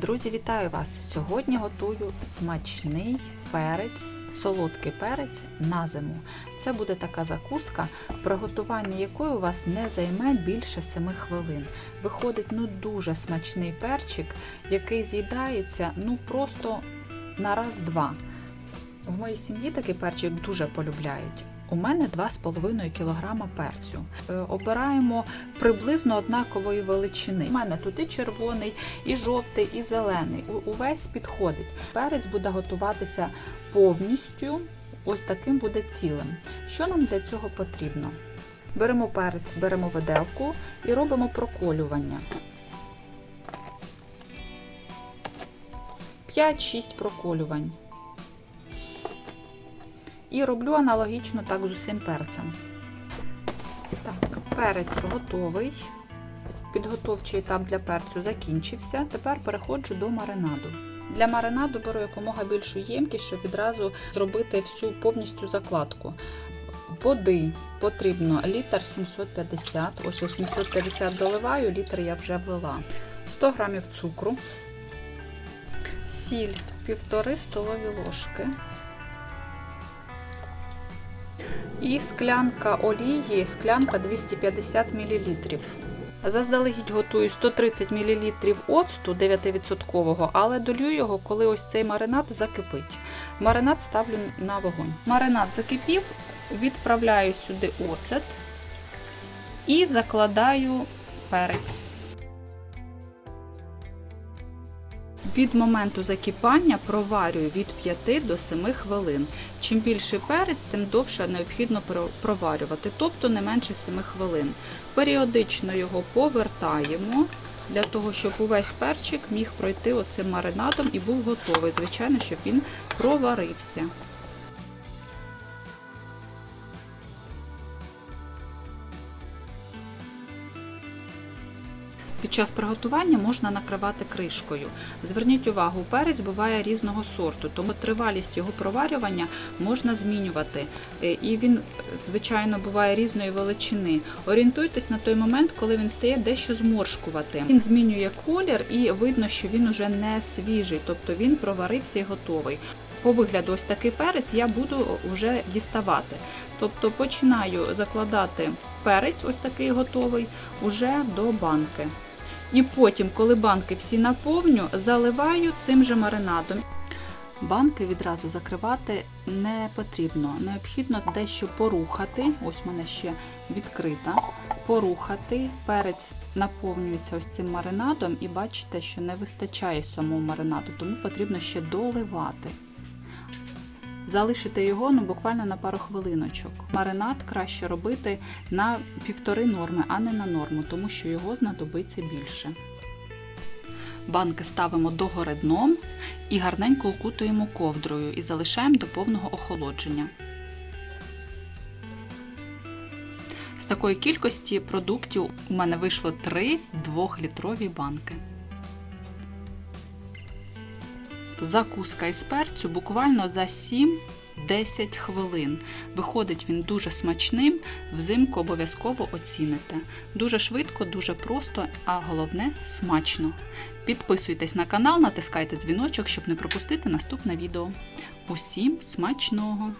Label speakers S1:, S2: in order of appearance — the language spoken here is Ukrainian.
S1: Друзі, вітаю вас! Сьогодні готую смачний перець, солодкий перець на зиму. Це буде така закуска, приготування якої у вас не займе більше 7 хвилин. Виходить ну дуже смачний перчик, який з'їдається ну просто на раз-два. В моїй сім'ї такий перчик дуже полюбляють. У мене 2,5 кг перцю. Е, Обираємо приблизно однакової величини. У мене тут і червоний, і жовтий, і зелений. Увесь підходить. Перець буде готуватися повністю, ось таким буде цілим. Що нам для цього потрібно? Беремо перець, беремо виделку і робимо проколювання. 5-6 проколювань. І роблю аналогічно так з усім перцем. Так, перець готовий. Підготовчий етап для перцю закінчився. Тепер переходжу до маринаду. Для маринаду беру якомога більшу ємкість, щоб відразу зробити всю повністю закладку. Води потрібно літр 750. Ось я 750 доливаю, літр я вже влила. 100 грамів цукру, сіль 1,5 столові ложки. І склянка олії, склянка 250 мл. Заздалегідь готую 130 мл оцту 9%, але долю його, коли ось цей маринад закипить. Маринад ставлю на вогонь. Маринад закипів, відправляю сюди оцет і закладаю перець. Від моменту закипання проварюю від 5 до 7 хвилин. Чим більший перець, тим довше необхідно проварювати, тобто не менше 7 хвилин. Періодично його повертаємо для того, щоб увесь перчик міг пройти оцим маринадом і був готовий. Звичайно, щоб він проварився. Під час приготування можна накривати кришкою. Зверніть увагу, перець буває різного сорту, тому тривалість його проварювання можна змінювати. Е, І він, звичайно, буває різної величини. Орієнтуйтесь на той момент, коли він стає дещо зморшкувати. Він змінює колір і видно, що він уже не свіжий, тобто він проварився і готовий. По вигляду, ось такий перець я буду вже діставати. Тобто починаю закладати перець, ось такий готовий, уже до банки. І потім, коли банки всі наповню, заливаю цим же маринадом. Банки відразу закривати не потрібно. Необхідно дещо порухати. Ось в мене ще відкрита. Порухати. Перець наповнюється ось цим маринадом, і бачите, що не вистачає самого маринаду, тому потрібно ще доливати. Залишити його ну, буквально на пару хвилиночок. Маринад краще робити на півтори норми, а не на норму, тому що його знадобиться більше. Банки ставимо догори дном і гарненько укутуємо ковдрою і залишаємо до повного охолодження. З такої кількості продуктів у мене вийшло 3 2-літрові банки. Закуска із перцю буквально за 7-10 хвилин. Виходить він дуже смачним, взимку обов'язково оціните. Дуже швидко, дуже просто, а головне смачно. Підписуйтесь на канал, натискайте дзвіночок, щоб не пропустити наступне відео. Усім смачного!